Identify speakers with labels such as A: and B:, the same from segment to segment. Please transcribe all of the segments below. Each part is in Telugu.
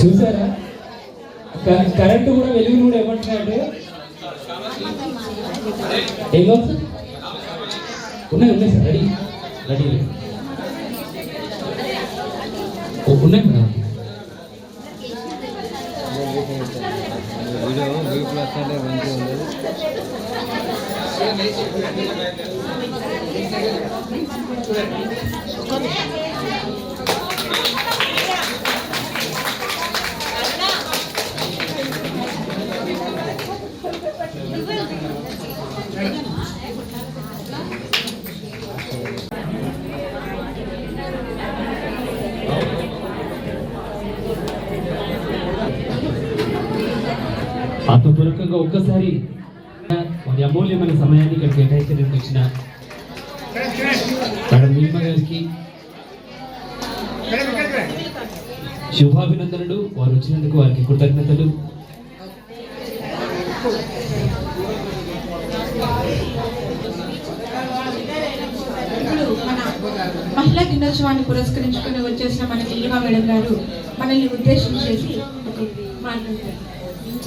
A: చూసారా? కరెంట్ కూడా వెలుగును కూడా ఏమంటున్నాడు? ఏం కావాలి ఉన్నాయి ఉన్నాయి సార్. రెడీ రెడీ ఉన్నాయి మేడం.
B: మంచిగా
A: ఆత్మపూర్వకంగా ఒక్కసారి వారి అమూల్యమైన సమయాన్ని ఇక్కడ కేటాయించడానికి వచ్చిన మేడం నీమ గారికి శుభాభినందనలు. వారు వచ్చినందుకు వారికి కృతజ్ఞతలు.
C: మహిళా దినోత్సవాన్ని పురస్కరించుకుని వచ్చేసిన మన నీలిమా మేడం గారు మనల్ని ఉద్దేశం చేసి మాట్లాడతారు.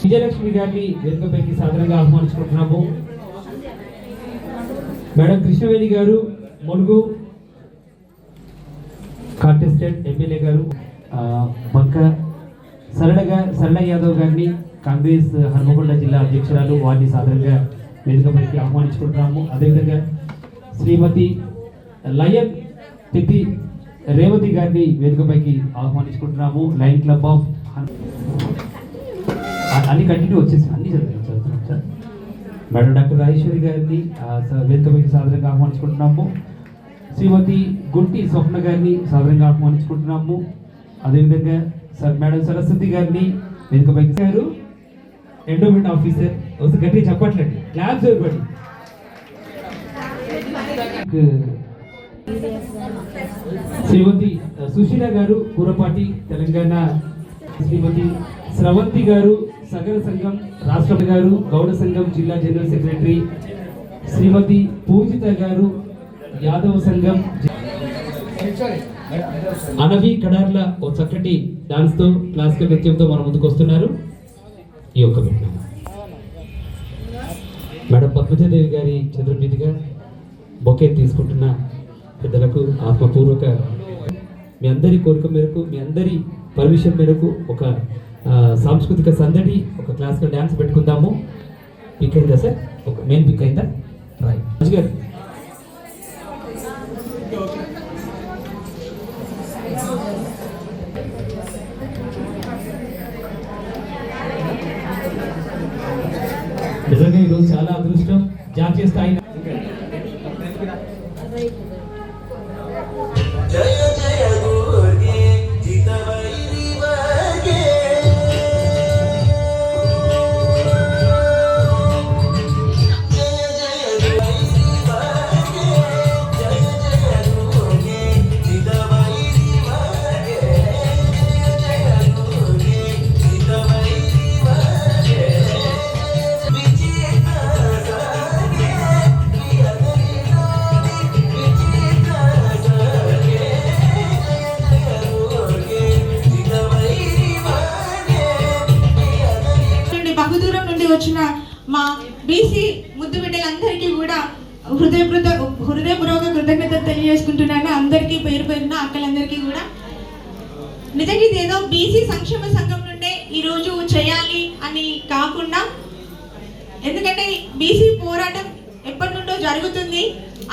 A: విజయలక్ష్మి గారిని వేదికపైకి సాధారణంగా ఆహ్వానించుకుంటున్నాము. మేడం కృష్ణవేణి గారు ములుగు కాంటెస్టెంట్ ఎమ్మెల్యే గారు బంక సరళగా సరళ యాదవ్ గారిని కాంగ్రెస్ హన్మకొండ జిల్లా అధ్యక్షురాలు వారిని సాధారణంగా వేదికపైకి ఆహ్వానించుకుంటున్నాము. అదేవిధంగా శ్రీమతి లయన్ తిథి రేవతి గారిని వేదికపైకి ఆహ్వానించుకుంటున్నాము. లయన్ క్లబ్ ఆఫ్ అన్ని కంటిన్యూ వచ్చేసి అన్ని చదువుతున్నాం సార్ మేడం డాక్టర్ రాజేశ్వరి గారిని ఆ, వేదికపైకి సాధారణంగా ఆహ్వానించుకుంటున్నాము. శ్రీమతి గుంటి స్వప్న గారిని సాధారణంగా ఆహ్వానించుకుంటున్నాము. అదేవిధంగా సార్ మేడం సరస్వతి గారిని వేదికపైకి గారు ఎండోమెంట్ ఆఫీసర్ ఒకసారి గట్టిగా చెప్పట్లండి క్లాబ్స్ ఇవ్వండి శ్రీమతి సుశీల గారు కూరపాటి తెలంగాణ. శ్రీమతి స్రవంతి గారు సగర సంఘం రాష్ట్ర గారు గౌడ సంఘం జిల్లా జనరల్ సెక్రటరీ శ్రీమతి పూజిత గారు యాదవ సంఘం అనవి కడార్ల ఓ చక్కటి డాన్స్తో క్లాసికల్ నృత్యంతో మన ముందుకు వస్తున్నారు. ఈ యొక్క పెట్టిన మేడం పద్మజాదేవి గారి చంద్రమీదిగా బొకే తీసుకుంటున్న పెద్దలకు ఆత్మపూర్వక మీ అందరి కోరిక మేరకు మీ అందరి పర్మిషన్ మేరకు ఒక సాంస్కృతిక సందడి ఒక క్లాసికల్ డ్యాన్స్ పెట్టుకుందాము. పిక్ అయిందా సార్ ఒక మెయిన్ పిక్ అయిందా? రైట్ మంచి గారు. నిజంగా ఈరోజు చాలా అదృష్టం. జాతీయ స్థాయి
C: వచ్చిన మా బీసీ ముద్దు బిడ్డలందరికీ కూడా హృదయపూర్వక హృదయపూర్వక కృతజ్ఞత తెలియజేసుకుంటున్నాను. అందరికీ పేరు పేరున అక్కలందరికీ కూడా. నిజంగా ఇదేదో బీసీ సంక్షేమ సంఘం నుండే ఈరోజు చేయాలి అని కాకుండా ఎందుకంటే బీసీ పోరాటం ఎప్పటి నుండో జరుగుతుంది.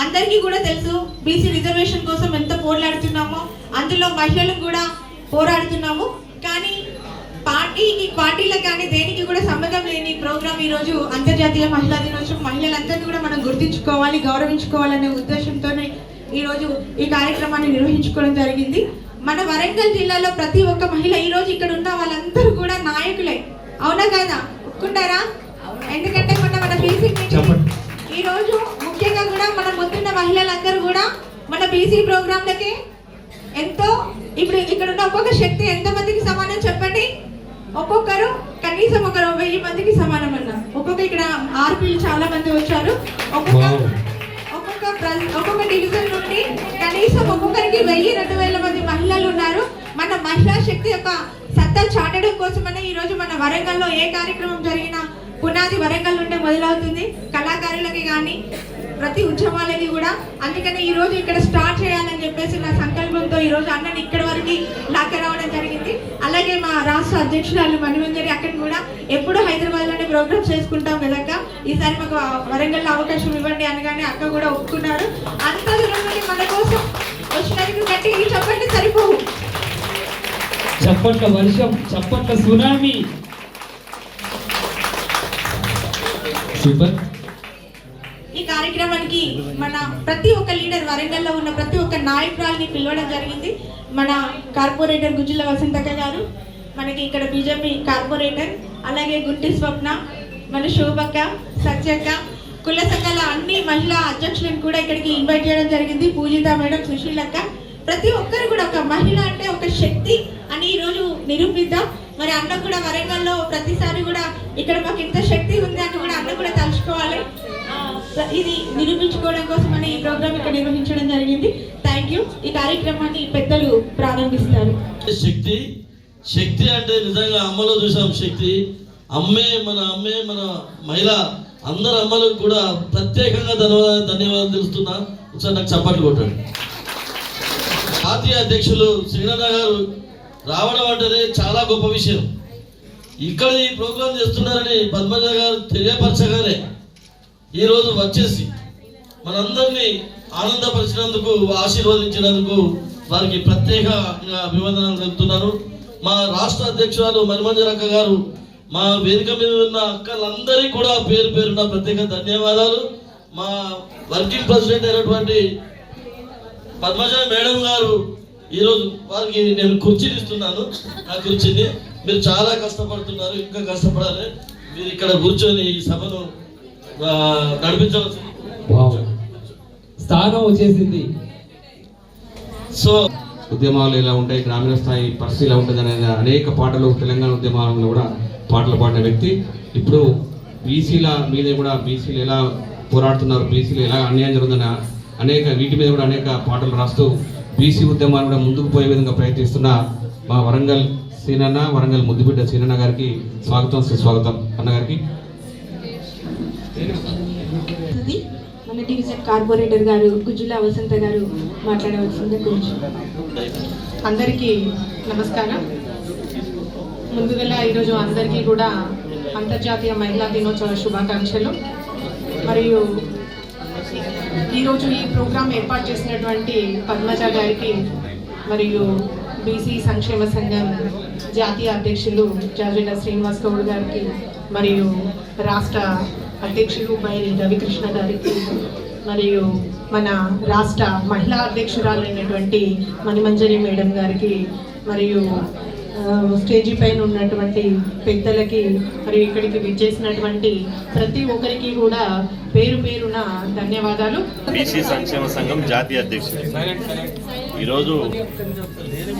C: అందరికీ కూడా తెలుసు బీసీ రిజర్వేషన్ కోసం ఎంత పోరాడుతున్నామో అందులో మహిళలు కూడా పోరాడుతున్నాము. కానీ పార్టీకి పార్టీలకు కానీ దేనికి కూడా సంబంధం లేని ప్రోగ్రామ్ ఈరోజు అంతర్జాతీయ మహిళా దినోత్సవం. మహిళలందరినీ కూడా మనం గుర్తించుకోవాలి గౌరవించుకోవాలనే ఉద్దేశంతోనే ఈరోజు ఈ కార్యక్రమాన్ని నిర్వహించుకోవడం జరిగింది. మన వరంగల్ జిల్లాలో ప్రతి ఒక్క మహిళ ఈ రోజు ఇక్కడ ఉన్న వాళ్ళందరూ కూడా నాయకులే. అవునా కదా? ఒప్పుకుంటారా? ఎందుకంటే మొన్న మన బీసీ
A: చెప్పండి.
C: ఈ రోజు ముఖ్యంగా కూడా మన ముందున్న మహిళలందరూ కూడా మన బీసీ ప్రోగ్రాంలకి ఎంతో ఇప్పుడు ఇక్కడ ఉన్న ఒక్కొక్క శక్తి ఎంత మందికి సమానం చెప్పండి? ఒక్కొక్కరు కనీసం ఒక వెయ్యి మందికి సమానం అన్న ఒక్కొక్క ఇక్కడ ఆర్పీలు చాలా మంది వచ్చారు. ఒక్కొక్క. ఒక్కొక్క ఒక్కొక్క డివిజన్ నుండి కనీసం ఒక్కొక్కరికి వెయ్యి రెండు వేల మంది మహిళలు ఉన్నారు. మన మహిళా శక్తి యొక్క సత్తా చాటడం కోసమనే ఈ రోజు మన వరంగల్లో ఏ కార్యక్రమం జరిగినా పునాది వరంగల్ నుండే మొదలవుతుంది. కళాకారులకి కానీ ప్రతి ఉద్యమాలకి కూడా అందుకనే ఈరోజు ఇక్కడ స్టార్ట్ చేయాలని చెప్పేసి నా సంకల్పంతో ఈరోజు అన్నని ఇక్కడ వరకు లాక్క రావడం జరిగింది. అలాగే మా రాష్ట్ర అధ్యక్షురాలు మణిమంజరి అక్కడ కూడా ఎప్పుడు హైదరాబాద్లోనే ప్రోగ్రామ్ ప్రోగ్రామ్స్ చేసుకుంటాం కదక్క. ఈసారి మాకు వరంగల్లో అవకాశం ఇవ్వండి అనగానే అక్క కూడా ఒప్పుకున్నారు. అంత దూరం మన కోసం. వచ్చినందుకు గట్టిగా చెప్పండి సరిపోవు.
A: చప్పట్ల వర్షం చప్పట్ల సునామీ. సూపర్.
C: ఈ కార్యక్రమానికి మన ప్రతి ఒక్క లీడర్ వరంగల్లో ఉన్న ప్రతి ఒక్క నాయకురాల్ని పిలవడం జరిగింది. మన కార్పొరేటర్ గుజ్జుల వసంతక్క గారు మనకి ఇక్కడ బీజేపీ కార్పొరేటర్ అలాగే గుంటి స్వప్న మన శోభక్క సత్యక్క కుల సంఘాల అన్ని మహిళా అధ్యక్షులను కూడా ఇక్కడికి ఇన్వైట్ చేయడం జరిగింది. పూజిత మేడం సుశీలక్క ప్రతి ఒక్కరు కూడా ఒక మహిళ అంటే ఒక శక్తి అని ఈరోజు నిరూపిద్దాం. మరి అన్న కూడా వరంగల్లో ప్రతిసారి కూడా ఇక్కడ మాకు ఇంత శక్తి ఉంది అని ఇది నిరూపించుకోవడం కోసమని ఈ ప్రోగ్రామ్ ఇక్కడ నిర్వహించడం జరిగింది. థ్యాంక్ యూ ఈ కార్యక్రమాన్ని పెద్దలు ప్రారంభిస్తారు.
D: శక్తి శక్తి అంటే నిజంగా అమ్మలో చూసాం శక్తి. అమ్మే మన అమ్మే మన మహిళ అందరు అమ్మలకు కూడా ప్రత్యేకంగా ధన్యవాదాలు ధన్యవాదాలు తెలుస్తున్నా. ఒకసారి నాకు చప్పట్లు కొట్టండి. జాతీయ అధ్యక్షులు శ్రీనాథ గారు రావడం అంటేనే చాలా గొప్ప విషయం. ఇక్కడ ఈ ప్రోగ్రాం చేస్తున్నారని పద్మజ గారు తెలియపరచగానే ఈరోజు వచ్చేసి మనందరినీ ఆనందపరిచినందుకు ఆశీర్వదించినందుకు వారికి ప్రత్యేక అభివందనలు తెలుపుతున్నాను మా రాష్ట్ర అధ్యక్షురాలు మణిమంజరక్క గారు మా వేదిక మీద ఉన్న అక్కలందరికీ కూడా పేరు పేరున ప్రత్యేక ధన్యవాదాలు. మా వర్కింగ్ ప్రెసిడెంట్ అయినటువంటి పద్మజ మేడం గారు ఈరోజు వారికి నేను కుర్చీని ఇస్తున్నాను. ఆ కుర్చీని మీరు చాలా కష్టపడుతున్నారు ఇంకా కష్టపడాలి. మీరు ఇక్కడ కూర్చొని ఈ సభను
A: స్థానం వచ్చేసింది.
D: సో
E: ఉద్యమాలు ఎలా ఉంటాయి? గ్రామీణ స్థాయి పరిస్థితి ఎలా ఉంటుంది అనేది అనేక పాటలు తెలంగాణ ఉద్యమాలలో కూడా పాటలు పాడిన వ్యక్తి. ఇప్పుడు బీసీల మీద కూడా బీసీలు ఎలా పోరాడుతున్నారు? బీసీలు ఎలా అన్యాయం జరుగుతుందన్న అనేక వీటి మీద కూడా అనేక పాటలు రాస్తూ బీసీ ఉద్యమాలు కూడా ముందుకు పోయే విధంగా ప్రయత్నిస్తున్న మా వరంగల్ సీనన్న వరంగల్ ముద్దుబిడ్డ సీనన్న గారికి స్వాగతం సుస్వాగతం అన్నగారికి.
C: ఇది మన డివిజన్ కార్పొరేటర్ గారు గుజ్జుల వసంత గారు మాట్లాడవలసిందే కొంచెం.
F: అందరికీ నమస్కారం. ముందుగా ఈరోజు అందరికీ కూడా అంతర్జాతీయ మహిళా దినోత్సవ శుభాకాంక్షలు. మరియు ఈరోజు ఈ ప్రోగ్రాం ఏర్పాటు చేసినటువంటి పద్మజ గారికి మరియు బీసీ సంక్షేమ సంఘం జాతీయ అధ్యక్షులు జాజుల శ్రీనివాస్ గౌడ్ గారికి మరియు రాష్ట్ర అధ్యక్షులు బైరి రవికృష్ణ గారికి మరియు మన రాష్ట్ర మహిళా అధ్యక్షురాలైనటువంటి మణిమంజరి మేడం గారికి మరియు స్టేజీ పైన ఉన్నటువంటి పెద్దలకి మరియు ఇక్కడికి విచ్చేసినటువంటి ప్రతి ఒక్కరికి కూడా పేరు పేరున ధన్యవాదాలు.
G: బీసీ సంక్షేమ సంఘం జాతీయ అధ్యక్షుడు. ఈరోజు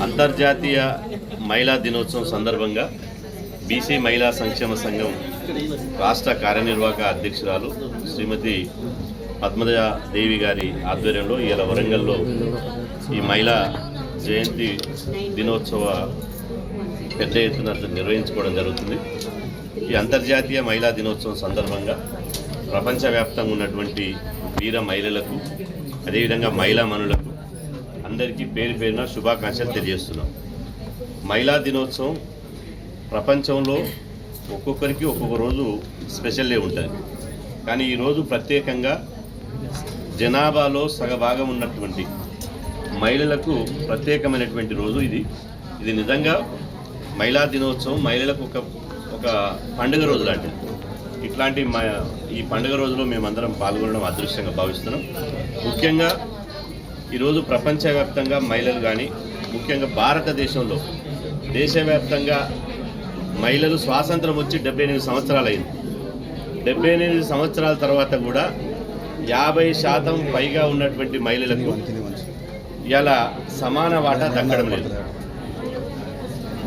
G: అంతర్జాతీయ మహిళా దినోత్సవం సందర్భంగా బీసీ మహిళా సంక్షేమ సంఘం రాష్ట్ర కార్యనిర్వాహక అధ్యక్షురాలు శ్రీమతి పద్మజ దేవి గారి ఆధ్వర్యంలో ఇలా వరంగల్లో ఈ మహిళా జయంతి దినోత్సవ పెద్ద ఎత్తున నిర్వహించుకోవడం జరుగుతుంది. ఈ అంతర్జాతీయ మహిళా దినోత్సవం సందర్భంగా ప్రపంచవ్యాప్తంగా ఉన్నటువంటి వీర మహిళలకు అదేవిధంగా మహిళా మనులకు అందరికీ పేరు పేరున శుభాకాంక్షలు తెలియజేస్తున్నాం. మహిళా దినోత్సవం ప్రపంచంలో ఒక్కొక్కరికి ఒక్కొక్క రోజు స్పెషల్ డే ఉంటుంది. కానీ ఈరోజు ప్రత్యేకంగా జనాభాలో సగభాగం ఉన్నటువంటి మహిళలకు ప్రత్యేకమైనటువంటి రోజు ఇది. ఇది నిజంగా మహిళా దినోత్సవం. మహిళలకు ఒక ఒక పండుగ రోజు లాంటిది. ఇట్లాంటి మ- ఈ పండుగ రోజులో మేమందరం పాల్గొనడం అదృష్టంగా భావిస్తున్నాం. ముఖ్యంగా ఈరోజు ప్రపంచవ్యాప్తంగా మహిళలు కానీ ముఖ్యంగా భారతదేశంలో దేశవ్యాప్తంగా మహిళలు స్వాతంత్రం వచ్చి డెబ్బై ఎనిమిది సంవత్సరాలు అయింది డెబ్బై ఎనిమిది సంవత్సరాల తర్వాత కూడా యాభై శాతం పైగా ఉన్నటువంటి మహిళలకు ఇలా సమాన వాటా దక్కడం లేదు.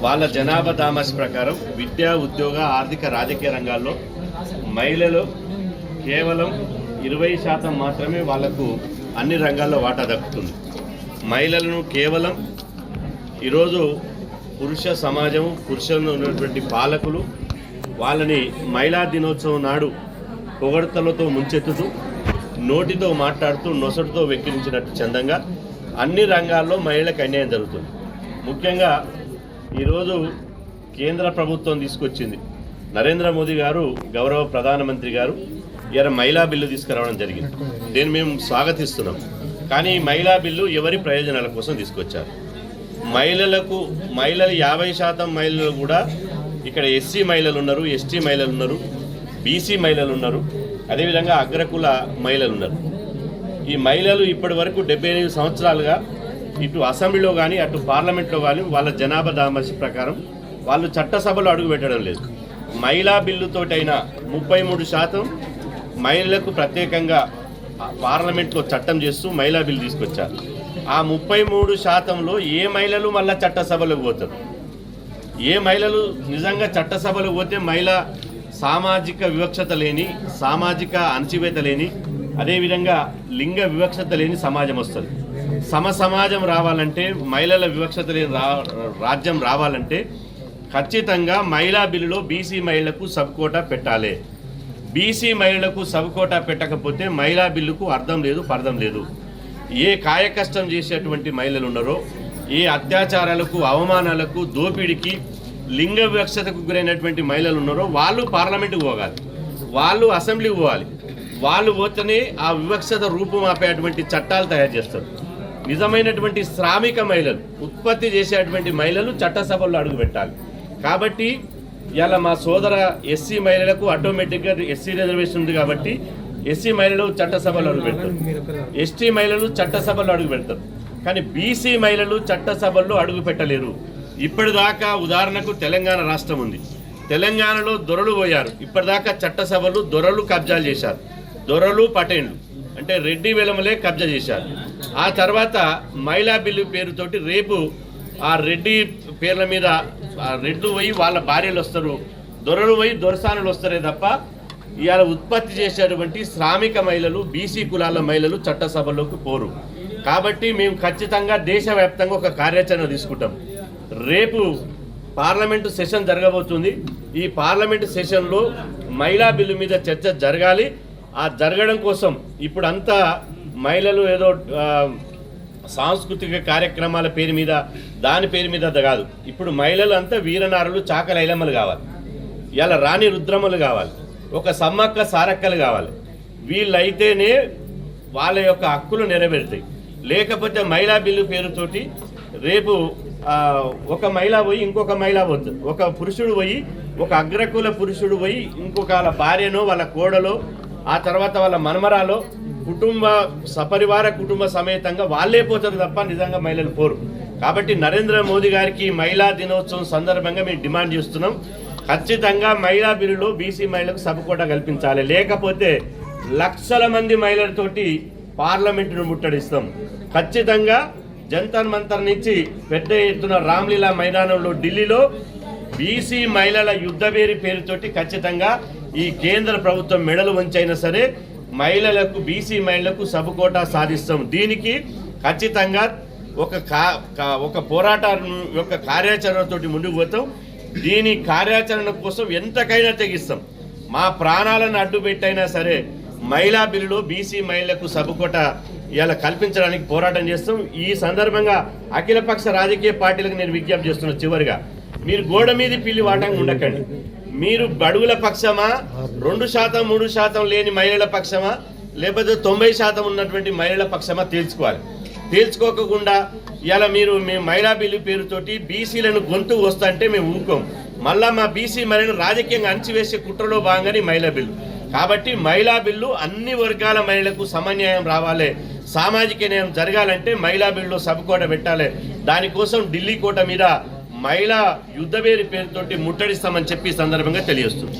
G: వాళ్ళ జనాభా దామాస్ ప్రకారం విద్యా ఉద్యోగ ఆర్థిక రాజకీయ రంగాల్లో మహిళలు కేవలం ఇరవై శాతం మాత్రమే వాళ్ళకు అన్ని రంగాల్లో వాటా దక్కుతుంది. మహిళలను కేవలం ఈరోజు పురుష సమాజం పురుషంలో ఉన్నటువంటి పాలకులు వాళ్ళని మహిళా దినోత్సవం నాడు పొగడ్తలతో ముంచెత్తుతూ నోటితో మాట్లాడుతూ నొసటితో వెక్కిరించినట్టు చందంగా అన్ని రంగాల్లో మహిళలకు అన్యాయం జరుగుతుంది. ముఖ్యంగా ఈరోజు కేంద్ర ప్రభుత్వం తీసుకొచ్చింది. నరేంద్ర మోదీ గారు గౌరవ ప్రధానమంత్రి గారు ఇవాళ మహిళా బిల్లు తీసుకురావడం జరిగింది. దీన్ని మేము స్వాగతిస్తున్నాం. కానీ ఈ మహిళా బిల్లు ఎవరి ప్రయోజనాల కోసం తీసుకొచ్చారు? మహిళలకు మహిళలు యాభై శాతం మహిళలు కూడా ఇక్కడ ఎస్సీ మహిళలు ఉన్నారు ఎస్టీ మహిళలు ఉన్నారు బీసీ మహిళలు ఉన్నారు అదేవిధంగా అగ్రకుల మహిళలు ఉన్నారు. ఈ మహిళలు ఇప్పటి వరకు డెబ్బై ఎనిమిది సంవత్సరాలుగా ఇటు అసెంబ్లీలో కానీ అటు పార్లమెంట్లో కానీ వాళ్ళ జనాభా దామర్శి ప్రకారం వాళ్ళు చట్టసభలో అడుగు పెట్టడం లేదు. మహిళా బిల్లుతోటైనా ముప్పై మూడు శాతం మహిళలకు ప్రత్యేకంగా పార్లమెంట్లో చట్టం చేస్తూ మహిళా బిల్లు తీసుకొచ్చారు. ఆ ముప్పై మూడు శాతంలో ఏ మహిళలు మళ్ళా చట్టసభలకు పోతారు? ఏ మహిళలు నిజంగా చట్టసభలకు పోతే మహిళ సామాజిక వివక్షత లేని సామాజిక అణచివేత లేని అదేవిధంగా లింగ వివక్షత లేని సమాజం వస్తుంది. సమ సమాజం రావాలంటే మహిళల వివక్షత లేని రా రాజ్యం రావాలంటే ఖచ్చితంగా మహిళా బిల్లులో బీసీ మహిళలకు సబ్ కోటా పెట్టాలి. బీసీ మహిళలకు సబ్ కోటా పెట్టకపోతే మహిళా బిల్లుకు అర్థం లేదు పర్థం లేదు. ఏ కాయకష్టం చేసేటువంటి మహిళలు ఉన్నారో ఏ అత్యాచారాలకు అవమానాలకు దోపిడికి లింగ వివక్షతకు గురైనటువంటి మహిళలు ఉన్నారో వాళ్ళు పార్లమెంటుకు పోగాలి వాళ్ళు అసెంబ్లీకి పోవాలి. వాళ్ళు పోతేనే ఆ వివక్షత రూపుమాపేటువంటి చట్టాలు తయారు చేస్తారు. నిజమైనటువంటి శ్రామిక మహిళలు ఉత్పత్తి చేసేటువంటి మహిళలు చట్టసభల్లో అడుగు పెట్టాలి. కాబట్టి ఇలా మా సోదర ఎస్సీ మహిళలకు ఆటోమేటిక్గా ఎస్సీ రిజర్వేషన్ ఉంది కాబట్టి ఎస్సీ మహిళలు చట్టసభలో అడుగు పెడతారు. ఎస్టీ మహిళలు చట్టసభలో అడుగు పెడతారు. కానీ బీసీ మహిళలు చట్టసభల్లో అడుగు పెట్టలేరు. ఇప్పటిదాకా ఉదాహరణకు తెలంగాణ రాష్ట్రం ఉంది. తెలంగాణలో దొరలు పోయారు. ఇప్పటిదాకా చట్టసభలు దొరలు కబ్జాలు చేశారు. దొరలు పటేండ్లు అంటే రెడ్డి వెలమలే కబ్జా చేశారు. ఆ తర్వాత మహిళా బిల్లు పేరుతోటి రేపు ఆ రెడ్డి పేర్ల మీద ఆ రెడ్లు పోయి వాళ్ళ భార్యలు వస్తారు. దొరలు పోయి దొరసానులు వస్తారే తప్ప ఇవాళ ఉత్పత్తి చేసేటువంటి శ్రామిక మహిళలు బీసీ కులాల మహిళలు చట్టసభలోకి పోరు. కాబట్టి మేము ఖచ్చితంగా దేశవ్యాప్తంగా ఒక కార్యాచరణ తీసుకుంటాం. రేపు పార్లమెంటు సెషన్ జరగబోతుంది. ఈ పార్లమెంటు సెషన్లో మహిళా బిల్లు మీద చర్చ జరగాలి. ఆ జరగడం కోసం ఇప్పుడు అంతా మహిళలు ఏదో సాంస్కృతిక కార్యక్రమాల పేరు మీద దాని పేరు మీద కాదు. ఇప్పుడు మహిళలు అంతా వీరనారులు చాకలైలమ్మలు కావాలి. ఇలా రాణి రుద్రమ్మలు కావాలి. ఒక సమ్మక్క సారక్కలు కావాలి. వీళ్ళైతేనే వాళ్ళ యొక్క హక్కులు నెరవేరుతాయి. లేకపోతే మహిళా బిల్లు పేరుతోటి రేపు ఒక మహిళ పోయి ఇంకొక మహిళ వద్దు ఒక పురుషుడు పోయి ఒక అగ్రకుల పురుషుడు పోయి ఇంకొక వాళ్ళ భార్యనో వాళ్ళ కోడలో ఆ తర్వాత వాళ్ళ మనమరాలో కుటుంబ సపరివార కుటుంబ సమేతంగా వాళ్ళే పోతారు తప్ప నిజంగా మహిళలు పోరు. కాబట్టి నరేంద్ర మోదీ గారికి మహిళా దినోత్సవం సందర్భంగా మేము డిమాండ్ చేస్తున్నాం. ఖచ్చితంగా మహిళా బిల్లులో బీసీ మహిళలకు సభకోట కల్పించాలి. లేకపోతే లక్షల మంది మహిళలతోటి పార్లమెంటును ముట్టడిస్తాం. ఖచ్చితంగా జంతర్ మంతర్ నుంచి పెద్ద ఎత్తున రామ్లీలా మైదానంలో ఢిల్లీలో బీసీ మహిళల యుద్ధవేరి పేరుతోటి ఖచ్చితంగా ఈ కేంద్ర ప్రభుత్వం మెడలు వంచైనా సరే మహిళలకు బీసీ మహిళలకు సబకోటా సాధిస్తాం. దీనికి ఖచ్చితంగా ఒక కా కా- ఒక పోరాటం యొక్క కార్యాచరణతోటి ముందుకు పోతాం. దీని కార్యాచరణ కోసం ఎంతకైనా తెగిస్తాం. మా ప్రాణాలను అడ్డు పెట్టైనా సరే మహిళా బిల్లులో బీసీ మహిళలకు సభకోట ఇలా కల్పించడానికి పోరాటం చేస్తాం. ఈ సందర్భంగా అఖిలపక్ష రాజకీయ పార్టీలకు నేను విజ్ఞప్తి చేస్తున్నా చివరిగా. మీరు గోడ మీద పిల్లి వాటంగా ఉండకండి. మీరు బడుగుల పక్షమా? రెండు శాతం మూడు శాతం లేని మహిళల పక్షమా? లేకపోతే తొంభై శాతం ఉన్నటువంటి మహిళల పక్షమా? తేల్చుకోవాలి. తేల్చుకోకుండా ఇలా మీరు మేము మహిళా బిల్లు పేరుతోటి బీసీలను గొంతు వస్తుంటే మేము ఊరుకోం. మళ్ళా మా బీసీ మహిళను రాజకీయంగా అణచివేసే కుట్రలో భాగంగానే మహిళా బిల్లు. కాబట్టి మహిళా బిల్లు అన్ని వర్గాల మహిళలకు సమన్యాయం రావాలి. సామాజిక న్యాయం జరగాలంటే మహిళా బిల్లు సభకోట పెట్టాలి. దానికోసం ఢిల్లీ కోట మీద మహిళా యుద్ధవేరి పేరుతోటి ముట్టడిస్తామని చెప్పి సందర్భంగా తెలియజేస్తుంది